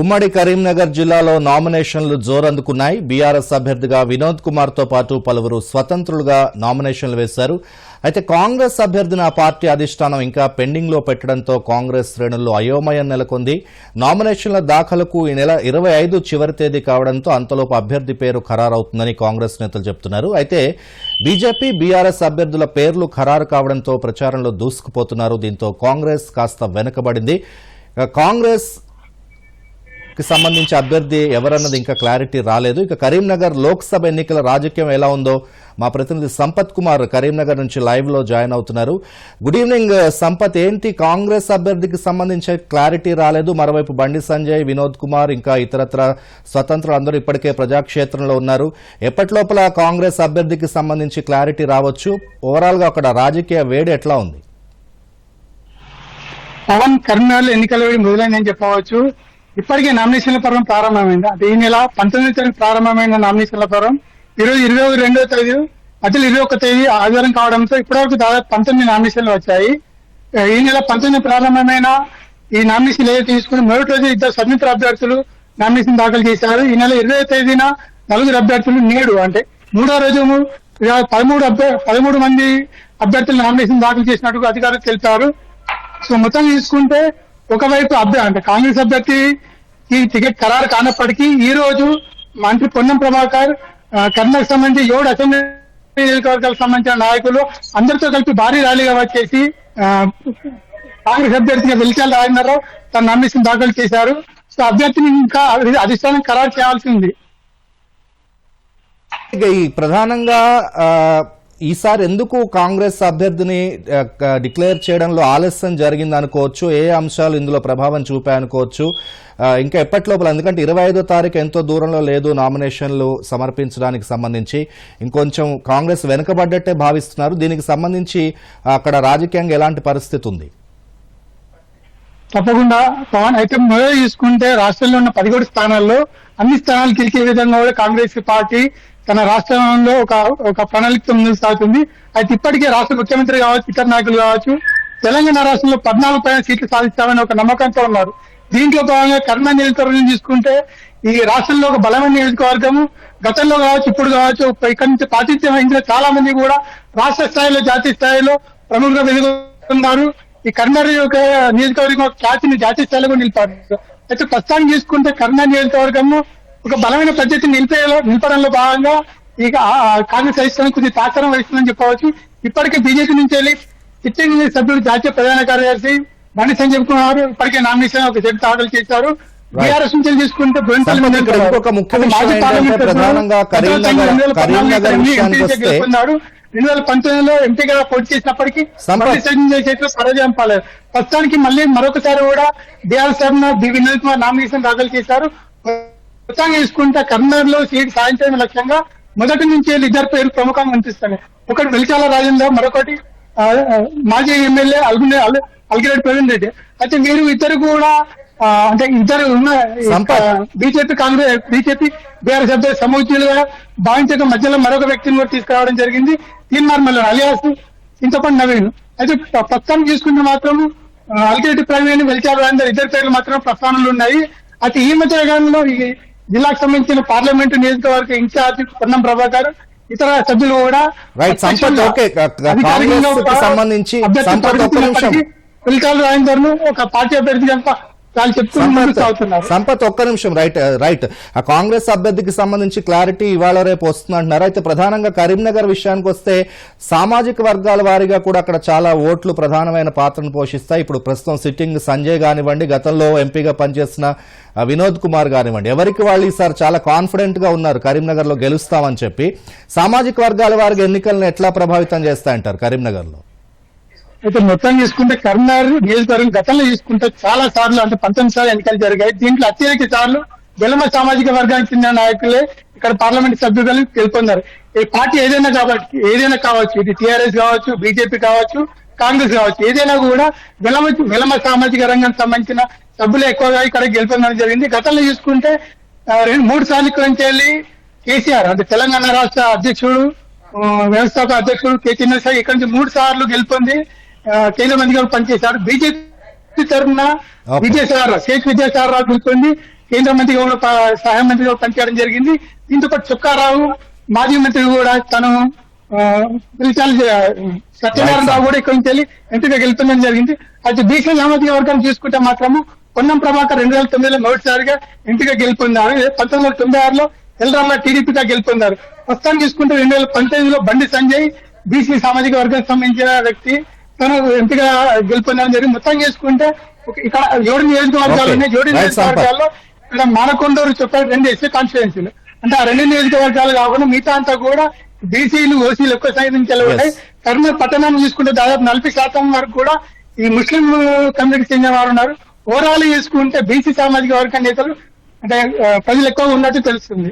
ఉమ్మడి కరీంనగర్ జిల్లాలో నామినేషన్లు జోరందుకున్నాయి. బీఆర్ఎస్ అభ్యర్థిగా వినోద్ కుమార్తో పాటు పలువురు స్వతంత్రులుగా నామినేషన్లు వేశారు. అయితే కాంగ్రెస్ అభ్యర్థిని ఆ పార్టీ అధిష్టానం ఇంకా పెండింగ్లో పెట్టడంతో కాంగ్రెస్ శ్రేణుల్లో అయోమయం నెలకొంది. నామినేషన్ల దాఖలకు ఈ నెల ఇరవై ఐదు చివరి తేదీ కావడంతో అంతలోపు అభ్యర్థి పేరు ఖరారవుతుందని కాంగ్రెస్ నేతలు చెబుతున్నారు అయితే బీజేపీ బీఆర్ఎస్ అభ్యర్థుల పేర్లు ఖరారు కావడంతో ప్రచారంలో దూసుకుపోతున్నారు. దీంతో కాంగ్రెస్ కాస్త వెనుకబడింది. కాంగ్రెస్ కి సంబంధించి అభ్యర్థి ఎవరన్నది ఇంకా క్లారిటీ రాలేదు. ఇక కరీంనగర్ లోక్సభ ఎన్నికల రాజకీయం ఎలా ఉందో మా ప్రతినిధి సంపత్ కుమార్ కరీంనగర్ నుంచి లైవ్లో జాయిన్ అవుతున్నారు. Good evening Sampath. ఏంటి? కాంగ్రెస్ అభ్యర్థికి సంబంధించి క్లారిటీ రాలేదు. మరోవైపు బండి సంజయ్ వినోద్ కుమార్ ఇంకా ఇతరత్ర స్వతంత్రులు అందరూ ఇప్పటికే ప్రజాక్షేత్రంలో ఉన్నారు. ఎప్పటిలోపల కాంగ్రెస్ అభ్యర్థికి సంబంధించి క్లారిటీ రావచ్చు? ఓవరాల్గా అక్కడ రాజకీయ వేడి ఎట్లా ఉంది? పవన్ కరీంనగర్ ఎన్నికల వేడి మొదలైందని చెప్పవచ్చు. ఇప్పటికే నామినేషన్ల పర్వం ప్రారంభమైంది. అంటే ఈ నెల పంతొమ్మిది తారీఖు ప్రారంభమైన నామినేషన్ల పర్వం. ఈరోజు ఇరవై రెండో తేదీ అసలు ఇరవై ఒక్క తేదీ ఆదివారం కావడంతో ఇప్పటివరకు దాదాపు పంతొమ్మిది నామినేషన్లు వచ్చాయి. ఈ నెల పంతొమ్మిది ప్రారంభమైన ఈ నామినేషన్ ఏదైతే తీసుకుని మొదటి రోజు ఇద్దరు స్వతంత్ర అభ్యర్థులు నామినేషన్ దాఖలు చేశారు. ఈ నెల ఇరవై తేదీన నలుగురు అభ్యర్థులు నేడు అంటే మూడో రోజు పదమూడు పదమూడు మంది అభ్యర్థులు నామినేషన్ దాఖలు చేసినట్టుగా అధికారులు తెలిపారు. సో మొత్తం తీసుకుంటే ఒకవైపు అభ్య అంటే కాంగ్రెస్ అభ్యర్థి ఈ టికెట్ ఖరారు కానప్పటికీ ఈ రోజు మంత్రి పొన్నం ప్రభాకర్ ఆ, సంబంధించి ఏడు అసెంబ్లీ నియోజకవర్గాలకు సంబంధించిన నాయకులు అందరితో కలిపి భారీ ర్యాలీగా వచ్చేసి కాంగ్రెస్ అభ్యర్థిగా వెలిచాల రాజేంద్రరావు తన నమ్మేసిన దాఖలు చేశారు. సో అభ్యర్థిని ఇంకా అధిష్టానం ఖరారు చేయాల్సి ఉంది. ప్రధానంగా ఆ, ఈసారి ఎందుకు కాంగ్రెస్ అభ్యర్థిని డిక్లేర్ చేయడంలో ఆలస్యం జరిగింది అనుకోవచ్చు ఏ అంశాలు ఇందులో ప్రభావం చూపాయనుకోవచ్చు ఇంకా ఇంకా ఎప్పటిలోపల ఎందుకంటే ఇరవై ఐదో తారీఖు ఎంతో దూరంలో లేదు నామినేషన్లు సమర్పించడానికి సంబంధించి. ఇంకొంచెం కాంగ్రెస్ వెనుకబడ్డట్టే భావిస్తున్నారు. దీనికి సంబంధించి అక్కడ రాజకీయంగా ఎలాంటి పరిస్థితి ఉంది? తప్పకుండా. పవన్ అయితే మొదలు తీసుకుంటే రాష్ట్రంలో ఉన్న పదిహేడు స్థానాల్లో అన్ని స్థానాలు గెలిచే విధంగా కూడా కాంగ్రెస్ పార్టీ తన రాష్ట్రంలో ఒక ఒక ప్రణాళికతో ముందుకు సాగుతుంది. అయితే ఇప్పటికే రాష్ట్ర ముఖ్యమంత్రి కావచ్చు ఇతర నాయకులు కావచ్చు తెలంగాణ రాష్ట్రంలో పద్నాలుగు పైన సీట్లు సాధిస్తామని ఒక నమ్మకంతో ఉన్నారు. దీంట్లో భాగంగా కర్ణా నియోజకవర్గం తీసుకుంటే ఈ రాష్ట్రంలో ఒక బలమైన నియోజకవర్గము గతంలో కావచ్చు ఇప్పుడు కావచ్చు ఇక్కడి నుంచి ప్రాతిథ్యం వహించిన చాలా మంది కూడా రాష్ట్ర స్థాయిలో జాతీయ స్థాయిలో ప్రముఖంగా వెలుగుతున్నారు ఈ కర్ణాటక యొక్క నియోజకవర్గం ఖ్యాతిని జాతీయ స్థాయిలో నిలిపారు. అయితే ప్రస్తుతానికి తీసుకుంటే కర్ణా నియోజకవర్గము ఒక బలమైన పద్ధతిని నిలిపే నిలపడంలో భాగంగా ఇక కాంగ్రెస్ అధిష్టానం కొద్ది తాత్సరం వహిస్తుందని చెప్పవచ్చు. ఇప్పటికే బీజేపీ నుంచి వెళ్ళి సిట్టింగ్ సభ్యుడు జాతీయ ప్రధాన కార్యదర్శి బండి సంజయ్ కుమార్ ఇప్పటికే నామినేషన్ ఒక సెట్ దాఖలు చేశారు. బీఆర్ఎస్ నుంచి తీసుకుంటే గెలుపొందాడు రెండు వేల పంతొమ్మిదిలో ఎంపీగా పోటీ చేసినప్పటికీ చేతిలో పరాజయం పాలేదు ప్రస్తుతానికి మళ్ళీ మరొకసారి కూడా బీఆర్ఎస్ తరఫున బి వినోద్ కుమార్ నామినేషన్ దాఖలు చేశారు. మొత్తంగా తీసుకుంటే కర్నూలు లో సీట్ సాధించడం లక్ష్యంగా మొదటి నుంచి ఇద్దరు పేరు ప్రముఖంగా అనిపిస్తాయి ఒకటి వెలిచాల రాజేందర్ మరొకటి మాజీ ఎమ్మెల్యే అల్గునే అల్- అల్గిరెడ్డి ప్రవీణ్ రెడ్డి. అయితే వీరు ఇద్దరు కూడా అంటే ఇద్దరు ఉన్న. బీజేపీ కాంగ్రెస్ బీజేపీ బీఆర్ఎస్ అభ్యర్థి సమూచులుగా భావించక మధ్యలో మరొక వ్యక్తిని కూడా తీసుకురావడం జరిగింది. తీన్మార్ మల్లన్ అలియాస్ ఇంతపండి నవీన్. అయితే ప్ర- ప్రస్తుతం చూసుకుంటే మాత్రం అలిగిరెడ్డి ప్రవీణ్ వెలిచాల రాజేందర్ ఇద్దరు పేర్లు మాత్రం ప్రస్థానంలో ఉన్నాయి. అయితే ఈ మధ్య కాలంలో జిల్లాకు సంబంధించిన పార్లమెంటు నియోజకవర్గ ఇన్ఛార్జ్ పొన్నం ప్రభాకర్ ఇతర సభ్యులు కూడా అధికారికంగా కాంగ్రెస్కి ఒక సంబంధించి అభ్యర్థి సంపత్, వాళ్ళు సంపత్ ఒక్క నిమిషం రైట్ రైట్. ఆ కాంగ్రెస్ అభ్యర్థికి సంబంధించి క్లారిటీ ఇవాళ రేపు వస్తుంది అంటున్నారు. అయితే ప్రధానంగా కరీంనగర్ విషయానికి వస్తే సామాజిక వర్గాల వారీగా కూడా అక్కడ చాలా ఓట్లు ప్రధానమైన పాత్రను పోషిస్తాయి. ఇప్పుడు ప్రస్తుతం సిట్టింగ్ సంజయ్ కానివ్వండి గతంలో ఎంపీగా పనిచేసిన వినోద్ కుమార్ కానివ్వండి. ఎవరికి వాళ్ళు ఈసారి చాలా కాన్ఫిడెంట్గా ఉన్నారు. కరీంనగర్లో గెలుస్తామని చెప్పి సామాజిక వర్గాల వారికి ఎన్నికలను ఎట్లా ప్రభావితం చేస్తాయంటారు కరీంనగర్లో అయితే మొత్తం చూసుకుంటే కరీంనగర్ నియోజకవర్గం గతంలో చూసుకుంటే చాలా సార్లు అంటే పంతొమ్మిది సార్లు ఎన్నికలు జరిగాయి. దీంట్లో అత్యధిక సార్లు వెలమ సామాజిక వర్గానికి చెందిన నాయకులే ఇక్కడ పార్లమెంట్ సభ్యులు గెలుపొందారు. ఈ పార్టీ ఏదైనా కాబట్టి ఏదైనా కావచ్చు ఇది టీఆర్ఎస్ కావచ్చు బీజేపీ కావచ్చు కాంగ్రెస్ కావచ్చు ఏదైనా కూడా వెలమ వెలమ సామాజిక రంగానికి సంబంధించిన సభ్యులు ఎక్కువగా ఇక్కడ గెలుపొందడం జరిగింది. గతంలో చూసుకుంటే రెండు మూడు సార్లు ఇక్కడి నుంచి వెళ్ళి కేసీఆర్ అంటే తెలంగాణ రాష్ట్ర అధ్యక్షుడు వ్యవస్థాపక అధ్యక్షుడు కె. చిన్నసాయి ఇక్కడ నుంచి మూడు సార్లు గెలుపొంది. కేంద్ర మంత్రిగా పనిచేశారు. బీజేపీ తరఫున Okay. విజయసాగర్ రావు షేక్ విజయసాగర్ రావు గెలుపొంది కేంద్ర మంత్రి కూడా ప- సహాయ మంత్రి కూడా పనిచేయడం జరిగింది. దీంతో పాటు చుక్కారావు మాజీ మంత్రి కూడా తను సత్యనారాయణ రావు కూడా ఇక్కడి నుంచి వెళ్ళి ఎంపిక గెలుపొందడం జరిగింది. అయితే బీసీ సామాజిక వర్గాన్ని చూసుకుంటే మాత్రము పొన్నం ప్రభాకర్ రెండు వేల తొమ్మిదిలో మొదటిసారిగా ఎంపిక గెలుపొందారు. పంతొమ్మిది వందల తొంభై ఆరులో ఎల్రామ టీడీపీగా గెలుపొందారు. ప్రస్తుతం చూసుకుంటే రెండు వేల పంతొమ్మిదిలో బండి సంజయ్ బీసీ సామాజిక వర్గానికి సంబంధించిన వ్యక్తి. తను ఎంపిక గెలుపొందడం జరిగింది. మొత్తం చేసుకుంటే ఇక్కడ ఏడు నియోజకవర్గాలు. ఉన్నాయి ఏడు నియోజకవర్గాల్లో ఇక్కడ మానకొండూరు చెప్పారు రెండు ఎస్సీ కాన్స్టిట్యున్సీలు అంటే ఆ రెండు నియోజకవర్గాలు కాకుండా మిగతా అంతా కూడా బీసీలు ఓసీలు ఎక్కువ సంఖ్యలో Yes. కర్నూలు పట్టణాన్ని చూసుకుంటే దాదాపు నలభై శాతం వరకు కూడా ఈ ముస్లిం కమ్యూనిటీకి చెందిన వారు ఉన్నారు. ఓవరాల్ చూసుకుంటే బీసీ సామాజిక వర్గ నేతలు అంటే ప్రజలు ఎక్కువ ఉన్నట్టు తెలుస్తుంది.